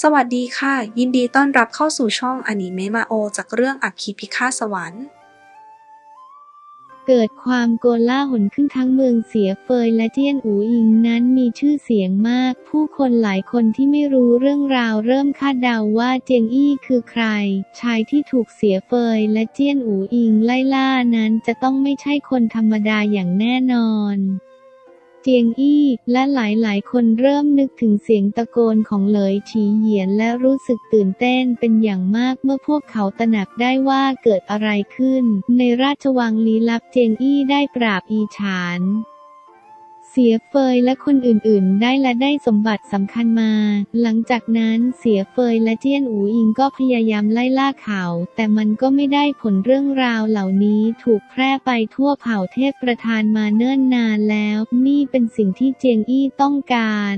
สวัสดีค่ะ ยินดีต้อนรับเข้าสู่ช่องอนิเมะมาโอ จากเรื่องอัคคีพิฆาตสวรรค์ เกิดความโกลาหลขึ้นทั้งเมืองเสียเฟยและเจียนอูอิงนั้นมีชื่อเสียงมาก ผู้คนหลายคนที่ไม่รู้เรื่องราวเริ่มคาดเดาว่าเจียงอี้คือใคร ชายที่ถูกเสียเฟยและเจียนอูอิงไล่ล่านั้นจะต้องไม่ใช่คนธรรมดาอย่างแน่นอน เจียงอี้ และหลายๆ คนเริ่มนึกถึงเสียงตะโกนของเหลยฉีเหยียนและรู้สึกตื่นเต้นเป็นอย่างมากเมื่อพวกเขาตระหนักได้ว่าเกิดอะไรขึ้น ในราชวังลี้ลับเจียงอี้ได้ปราบอีฉาน เสียเฟยและคนอื่นๆ ได้และได้สมบัติสำคัญมา หลังจากนั้นเสียเฟยและเจี้ยนอูอิงก็พยายามไล่ล่าเขา แต่มันก็ไม่ได้ผลเรื่องราวเหล่านี้ถูกแพร่ไปทั่วเผ่าเทพประธานมาเนิ่นนานแล้ว นี่เป็นสิ่งที่เจียงอี้ต้องการ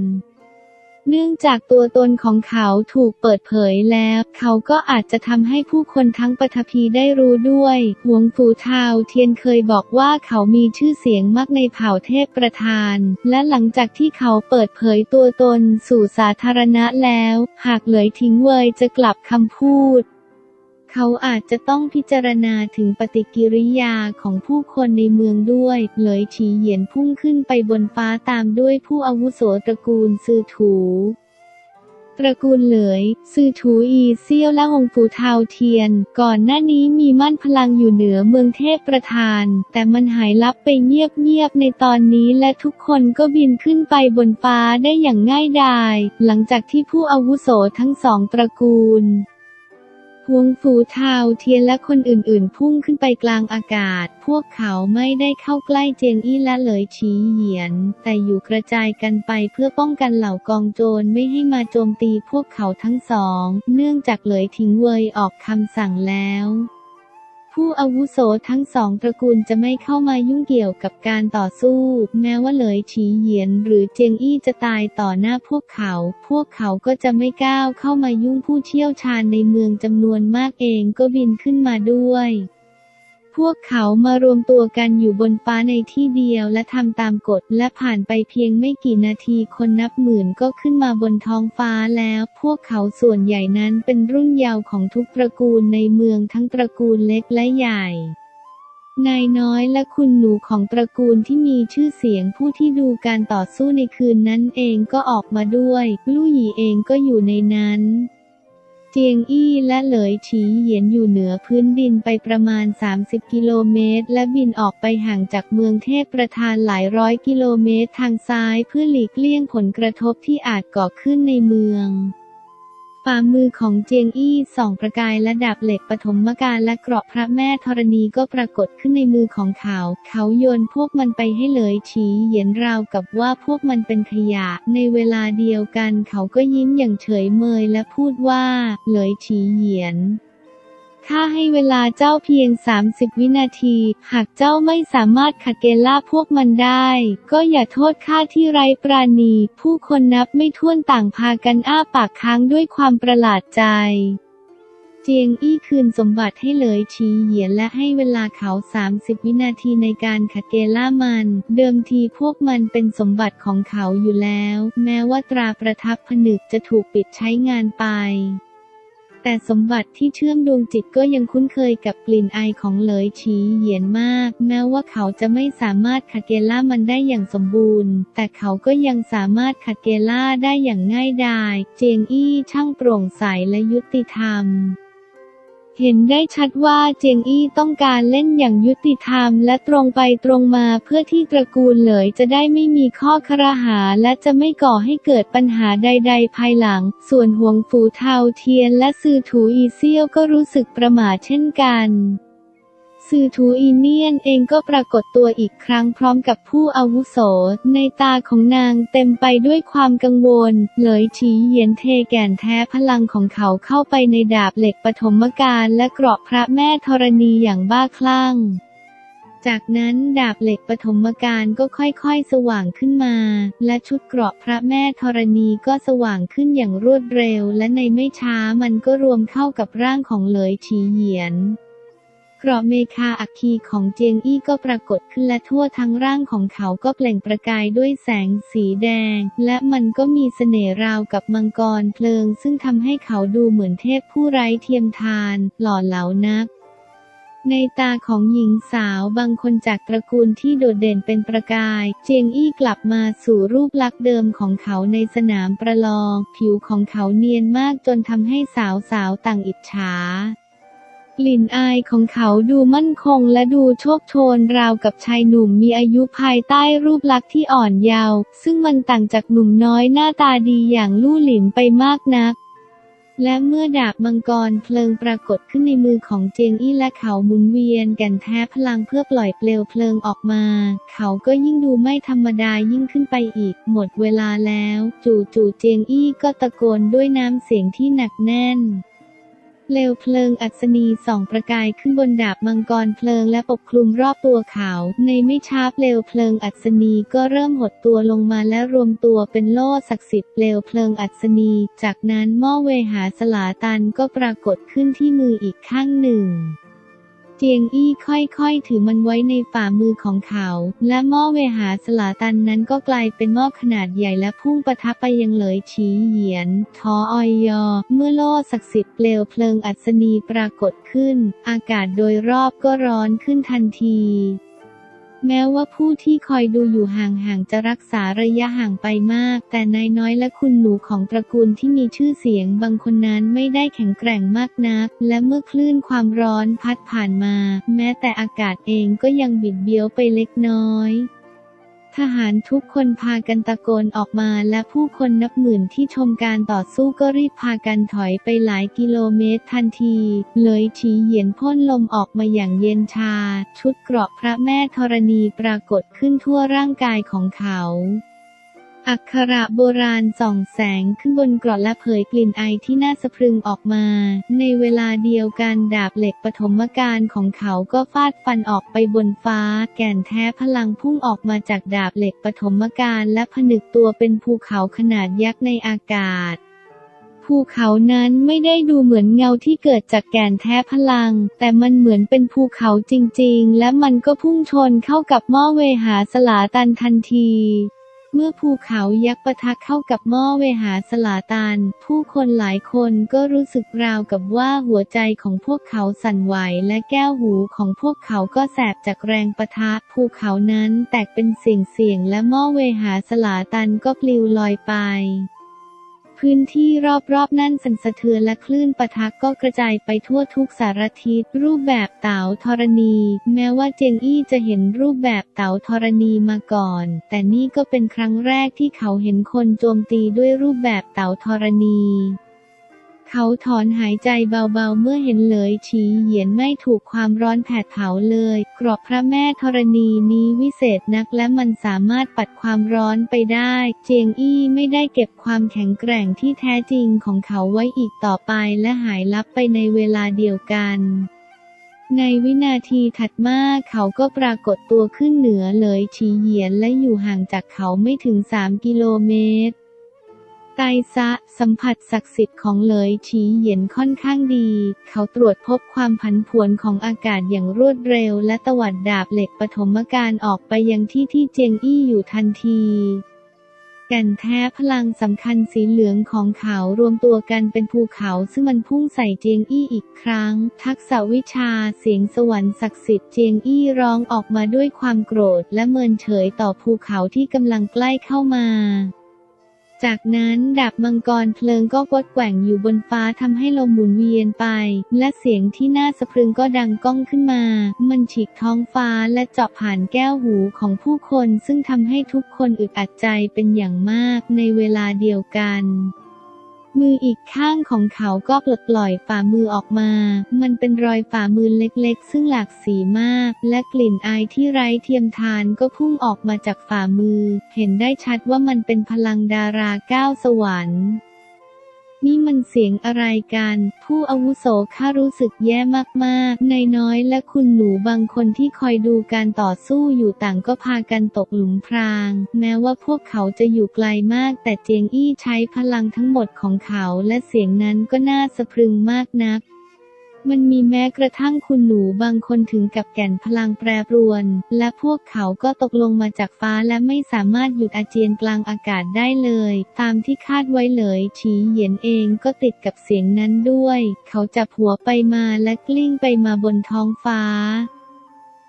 เนื่องจากตัวตนของเขาถูกเปิดเผยแล้ว เขาก็อาจจะทำให้ผู้คนทั้งปฐพีได้รู้ด้วยหวงฝูทาวเทียนเคยบอกว่าเขามีชื่อเสียงมากในเผ่าเทพประธาน และหลังจากที่เขาเปิดเผยตัวตนสู่สาธารณะแล้ว หากเหลยทิ้งเวยจะกลับคำพูด เขาอาจจะต้องพิจารณาถึงปฏิกิริยาของผู้คนในเมืองด้วย เหลยฉีเหยียนพุ่งขึ้นไปบนฟ้าตามด้วยผู้อาวุโสตระกูลซือถูตระกูลเหลย ซือถูอีเซียวและหงฟูเทาเทียน ก่อนหน้านี้มีมั่นพลังอยู่เหนือเมืองเทพประธาน แต่มันหายลับไปเงียบๆในตอนนี้และทุกคนก็บินขึ้นไปบนฟ้าได้อย่างง่ายดาย หลังจากที่ผู้อาวุโสทั้งสองตระกูล หวงฝูเทาเทียนและคนอื่นๆ พุ่งขึ้นไปกลางอากาศ พวกเขาไม่ได้เข้าใกล้เจียงอี้และเหลยชีเหยียน แต่อยู่กระจายกันไปเพื่อป้องกันเหล่ากองโจรไม่ให้มาโจมตีพวกเขาทั้งสอง เนื่องจากเหลยทิ้งเวยออกคำสั่งแล้ว ผู้อาวุโสทั้งสองตระกูลจะไม่เข้ามายุ่งเกี่ยวกับการต่อสู้ แม้ว่าเหลยฉีเหยียนหรือเจียงอี้จะตายต่อหน้าพวกเขา พวกเขาก็จะไม่ก้าวเข้ามายุ่งผู้เชี่ยวชาญในเมืองจำนวนมากเองก็บินขึ้นมาด้วย พวกเขามารวมตัวกันอยู่บนฟ้าในที่เดียวและทำตามกฎและผ่านไปเพียงไม่กี่นาทีคนนับหมื่นก็ขึ้นมาบนท้องฟ้าแล้ว พวกเขาส่วนใหญ่นั้นเป็นรุ่นเยาว์ของทุกตระกูลในเมืองทั้งตระกูลเล็กและใหญ่นายน้อยและคุณหนูของตระกูลที่มีชื่อเสียงผู้ที่ดูการต่อสู้ในคืนนั้นเองก็ออกมาด้วย ลู่หยีเองก็อยู่ในนั้น จียงอี้และเหลยฉีเหยียนอยู่เหนือพื้นดินไปประมาณ 30 กิโลเมตร และบินออกไปห่างจากเมืองเทพประธานหลายร้อยกิโลเมตรทางซ้ายเพื่อหลีกเลี่ยงผลกระทบที่อาจก่อขึ้นในเมือง ฝ่ามือของเจียงอี้ส่องประกายและดาบเหล็กปฐมกาลและเกราะพระแม่ธรณีก็ปรากฏขึ้นในมือของเขา เขาโยนพวกมันไปให้เลยฉีเหยียนราวกับว่าพวกมันเป็นขยะ ในเวลาเดียวกันเขาก็ยิ้มอย่างเฉยเมยและพูดว่า เลยฉีเหยียน ข้าให้เวลาเจ้าเพียง 30 วินาที หากเจ้าไม่สามารถขัดเกลล่าพวกมันได้ ก็อย่าโทษข้าที่ไร้ปราณี ผู้คนนับไม่ถ้วนต่างพากันอ้าปากค้างด้วยความประหลาดใจเจียงอี้คืนสมบัติให้เลยฉีเหยียนและให้เวลาเขา 30 วินาทีในการขัดเกลล่ามัน เดิมทีพวกมันเป็นสมบัติของเขาอยู่แล้ว แม้ว่าตราประทับผนึกจะถูกปิดใช้งานไป แต่สมบัติที่เชื่อมดวงจิตก็ยังคุ้นเคยกับกลิ่นไอของเหลยฉีเหยียนมาก แม้ว่าเขาจะไม่สามารถขัดเกล่ามันได้อย่างสมบูรณ์ แต่เขาก็ยังสามารถขัดเกลล่าได้อย่างง่ายดาย เจียงอี้ช่างโปร่งใสและยุติธรรม เห็นได้ชัดว่าเจียงอี้ต้องการเล่นอย่างยุติธรรมและตรงไปตรงมาเพื่อที่ตระกูลเหลยจะได้ไม่มีข้อครหาและจะไม่ก่อให้เกิดปัญหาใด ๆ ภายหลัง ส่วนหวงฝูเทาเทียนและซือถูอีเซี่ยวก็รู้สึกประหม่าเช่นกัน ซือถูอีเนียนเองก็ปรากฏตัวอีกครั้งพร้อมกับผู้อาวุโส ในตาของนางเต็มไปด้วยความกังวลเหลยฉีเหยียนเทแก่นแท้พลังของเขาเข้าไปในดาบเหล็กปฐมกาลและเกราะพระแม่ธรณีอย่างบ้าคลั่ง จากนั้นดาบเหล็กปฐมกาลก็ค่อยๆ สว่างขึ้นมา และชุดเกราะพระแม่ธรณีก็สว่างขึ้นอย่างรวดเร็ว และในไม่ช้ามันก็รวมเข้ากับร่างของเหลยฉีเหยียน เกราะเมคาอัคคีของเจียงอี้ก็ปรากฏขึ้นและทั่วทั้งร่างของเขาก็เปล่งประกายด้วยแสงสีแดง และมันก็มีเสน่ห์ราวกับมังกรเพลิง ซึ่งทำให้เขาดูเหมือนเทพผู้ไร้เทียมทาน หล่อเหลานักในตาของหญิงสาวบางคนจากตระกูลที่โดดเด่นเป็นประกาย เจียงอี้กลับมาสู่รูปลักษณ์เดิมของเขาในสนามประลอง ผิวของเขาเนียนมากจนทำให้สาวๆต่างอิจฉา กลิ่นอายของเขาดูมั่นคงและดูโชคโชนราวกับชายหนุ่มมีอายุภายใต้รูปลักษณ์ที่อ่อนเยาว์ซึ่งมันต่างจากหนุ่มน้อยหน้าตาดีอย่างลู่หลินไปมากนัก และเมื่อดาบมังกรเพลิงปรากฏขึ้นในมือของเจียงอี้และเขาหมุนเวียนกันแท้พลังเพื่อปล่อยเปลวเพลิงออกมา เขาก็ยิ่งดูไม่ธรรมดายิ่งขึ้นไปอีก หมดเวลาแล้ว จู่ๆเจียงอี้ก็ตะโกนด้วยน้ำเสียงที่หนักแน่น เปลวเพลิงอัศนีส่องประกายขึ้นบนดาบมังกรเพลิงและปกคลุมรอบตัวเขา ในไม่ช้าเปลวเพลิงอัศนีก็เริ่มหดตัวลงมาและรวมตัวเป็นโล่ศักดิ์สิทธิ์เปลวเพลิงอัศนี จากนั้นหม้อเวหาสลาตันก็ปรากฏขึ้นที่มืออีกข้างหนึ่ง เจียงอี้ค่อยๆ ถือมันไว้ในฝ่ามือของเขา และหม้อเวหาสลาตันนั้นก็กลายเป็นหม้อขนาดใหญ่และพุ่งปะทะไปยังเหลยฉีเหยียน ทอออยยอ เมื่อโล่ศักดิ์สิทธิ์เปลวเพลิงอัศนีปรากฏขึ้น อากาศโดยรอบก็ร้อนขึ้นทันที แม้ว่าผู้ที่คอยดูอยู่ห่างๆจะรักษาระยะห่างไปมาก แต่นายน้อยและคุณหนูของตระกูลที่มีชื่อเสียงบางคนนั้นไม่ได้แข็งแกร่งมากนัก และเมื่อคลื่นความร้อนพัดผ่านมา แม้แต่อากาศเองก็ยังบิดเบี้ยวไปเล็กน้อย ทหารทุกคนพากันตะโกนออกมาและผู้คนนับหมื่นที่ชมการต่อสู้ก็รีบพากันถอยไปหลายกิโลเมตรทันที เลยฉีเหยียนพ่นลมออกมาอย่างเย็นชา ชุดเกราะพระแม่ธรณีปรากฏขึ้นทั่วร่างกายของเขา อักขระโบราณส่องแสงขึ้นบนกราะและเผยกลิ่นไอที่น่าสะพรึงออกมา ในเวลาเดียวกันดาบเหล็กปฐมกาลของเขาก็ฟาดฟันออกไปบนฟ้า แก่นแท้พลังพุ่งออกมาจากดาบเหล็กปฐมกาลและผนึกตัวเป็นภูเขาขนาดยักษ์ในอากาศภูเขานั้นไม่ได้ดูเหมือนเงาที่เกิดจากแก่นแท้พลัง แต่มันเหมือนเป็นภูเขาจริงๆ และมันก็พุ่งชนเข้ากับหม้อเวหาสลาตันทันที เมื่อภูเขายักษ์ปะทะเข้ากับหม้อเวหาสลาตันผู้คนหลายคนก็รู้สึกราวกับว่าหัวใจของพวกเขาสั่นไหวและแก้วหูของพวกเขาก็แสบจากแรงปะทะ ภูเขานั้นแตกเป็นเสียงๆและหม้อเวหาสลาตันก็ปลิวลอยไป พื้นที่รอบๆ นั่นสั่นสะเทือนและคลื่นปะทะก็กระจายไปทั่วทุกสารทิศรูปแบบเต๋าธรณี แม้ว่าเจงอี้จะเห็นรูปแบบเต๋าธรณีมาก่อน แต่นี่ก็เป็นครั้งแรกที่เขาเห็นคนโจมตีด้วยรูปแบบเต๋าธรณี เขาถอนหายใจเบาๆ เมื่อเห็นเลยฉีเหยียนไม่ถูกความร้อนแผดเผาเลย กรอบพระแม่ธรณีนี้วิเศษนักและมันสามารถปัดความร้อนไปได้ เจียงอี้ไม่ได้เก็บความแข็งแกร่งที่แท้จริงของเขาไว้อีกต่อไปและหายลับไปในเวลาเดียวกันในวินาทีถัดมาเขาก็ปรากฏตัวขึ้นเหนือเลยฉีเหยียนและอยู่ห่างจากเขาไม่ถึง 3 กิโลเมตร ไตซะ สัมผัสศักดิ์สิทธิ์ของเหลยฉีเหยียนค่อนข้างดี เขาตรวจพบความผันผวนของอากาศอย่างรวดเร็ว และตวัดดาบเหล็กปฐมกาลออกไปยังที่ที่เจียงอี้อยู่ทันทีแก่นแท้พลังสำคัญสีเหลืองของเขารวมตัวกันเป็นภูเขาซึ่งมันพุ่งใส่เจียงอี้อีกครั้ง ทักษะวิชาเสียงสวรรค์ศักดิ์สิทธิ์เจียงอี้ร้องออกมาด้วยความโกรธและเมินเฉยต่อภูเขาที่กำลังใกล้เข้ามา จากนั้นดาบมังกรเพลิงก็กดแกว่งอยู่บนฟ้าทำให้ลมหมุนเวียนไป และเสียงที่น่าสะพรึงก็ดังก้องขึ้นมา มันฉีกท้องฟ้าและเจาะผ่านแก้วหูของผู้คนซึ่งทำให้ทุกคนอึดอัดใจเป็นอย่างมากในเวลาเดียวกัน มืออีกข้างของเขาก็ปลดปล่อยฝ่ามือออกมา มันเป็นรอยฝ่ามือเล็กๆ ซึ่งหลากสีมาก และกลิ่นอายที่ไร้เทียมทานก็พุ่งออกมาจากฝ่ามือ เห็นได้ชัดว่ามันเป็นพลังดาราก้าวสวรรค์ นี่มันเสียงอะไรกัน ผู้อาวุโสข้ารู้สึกแย่มากๆ นายน้อยและคุณหนูบางคนที่คอยดูการต่อสู้อยู่ต่างก็พากันตกหลุมพราง แม้ว่าพวกเขาจะอยู่ไกลมาก แต่เจียงอี้ใช้พลังทั้งหมดของเขาและเสียงนั้นก็น่าสะพรึงมากนัก มันมีแม้กระทั่งคุณหนูบางคนถึงกับแก่นพลังแปรปรวน และพวกเขาก็ตกลงมาจากฟ้าและไม่สามารถหยุดอาเจียนกลางอากาศได้เลย ตามที่คาดไว้เลยฉีเหยียนเองก็ติดกับเสียงนั้นด้วย เขาจับหัวไปมาและกลิ้งไปมาบนท้องฟ้า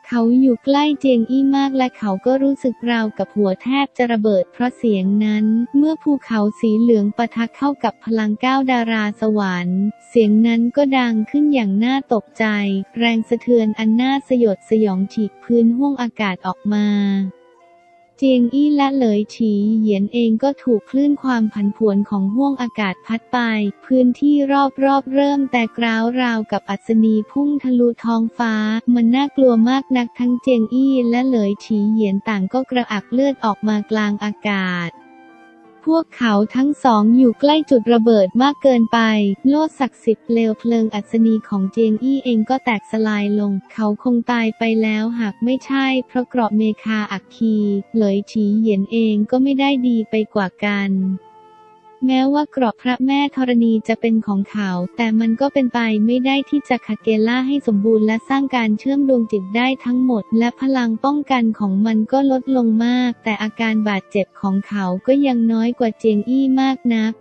เขาอยู่ใกล้เจียงอี้มากและเขาก็รู้สึกราวกับหัวแทบจะระเบิดเพราะเสียงนั้น เมื่อภูเขาสีเหลืองปะทะเข้ากับพลังก้าวดาราสวรรค์ เสียงนั้นก็ดังขึ้นอย่างน่าตกใจ แรงสะเทือนอันน่าสยดสยองฉีกพื้นห้วงอากาศออกมา เจียงอี้และเหลยฉีเหยียนเองก็ถูกคลื่นความผันผวนของห้วงอากาศพัดไป พื้นที่รอบๆเริ่มแต่กร้าวราวกับอัศนีพุ่งทะลุท้องฟ้า มันน่ากลัวมากนักทั้งเจียงอี้และเหลยฉีเหยียนต่างก็กระอักเลือดออกมากลางอากาศ พวกเขาทั้งสองอยู่ใกล้จุดระเบิดมากเกินไป โลดศักดิ์สิทธิ์เปลวเพลิงอัศนีของเจียงอี้เองก็แตกสลายลง เขาคงตายไปแล้วหากไม่ใช่ เพราะเกราะเมคาอักคี เหลยฉีเหยียนเองก็ไม่ได้ดีไปกว่ากัน แม้ว่าเกราะพระแม่ธรณีจะเป็นของเขา แต่มันก็เป็นไปไม่ได้ที่จะขัดเกล่าให้สมบูรณ์และสร้างการเชื่อมดวงจิตได้ทั้งหมด และพลังป้องกันของมันก็ลดลงมาก แต่อาการบาดเจ็บของเขาก็ยังน้อยกว่าเจียงอี้มากนัก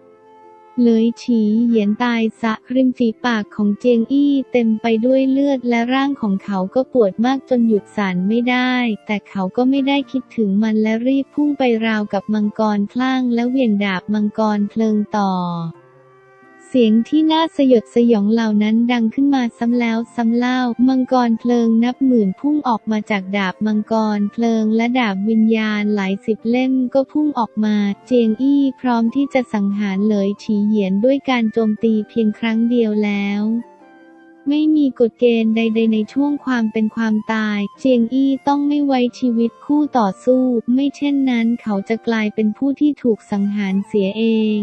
เลยฉีเหยียนตายสะริมฝีปากของเจียงอี้เต็มไปด้วยเลือดและร่างของเขาก็ปวดมากจนหยุดสั่นไม่ได้ แต่เขาก็ไม่ได้คิดถึงมันและรีบพุ่งไปราวกับมังกรพล่างและเหวี่ยงดาบมังกรเพลิงต่อ เสียงที่น่าสยดสยองเหล่านั้นดังขึ้นมาซ้ำแล้วซ้ำเล่า มังกรเพลิงนับหมื่นพุ่งออกมาจากดาบมังกรเพลิงและดาบวิญญาณหลายสิบเล่มก็พุ่งออกมา เจียงอี้พร้อมที่จะสังหารเลยฉีเหยียนด้วยการโจมตีเพียงครั้งเดียวแล้วไม่มีกฎเกณฑ์ใด ๆ ในช่วงความเป็นความตาย เจียงอี้ต้องไม่ไว้ชีวิตคู่ต่อสู้ ไม่เช่นนั้นเขาจะกลายเป็นผู้ที่ถูกสังหารเสียเอง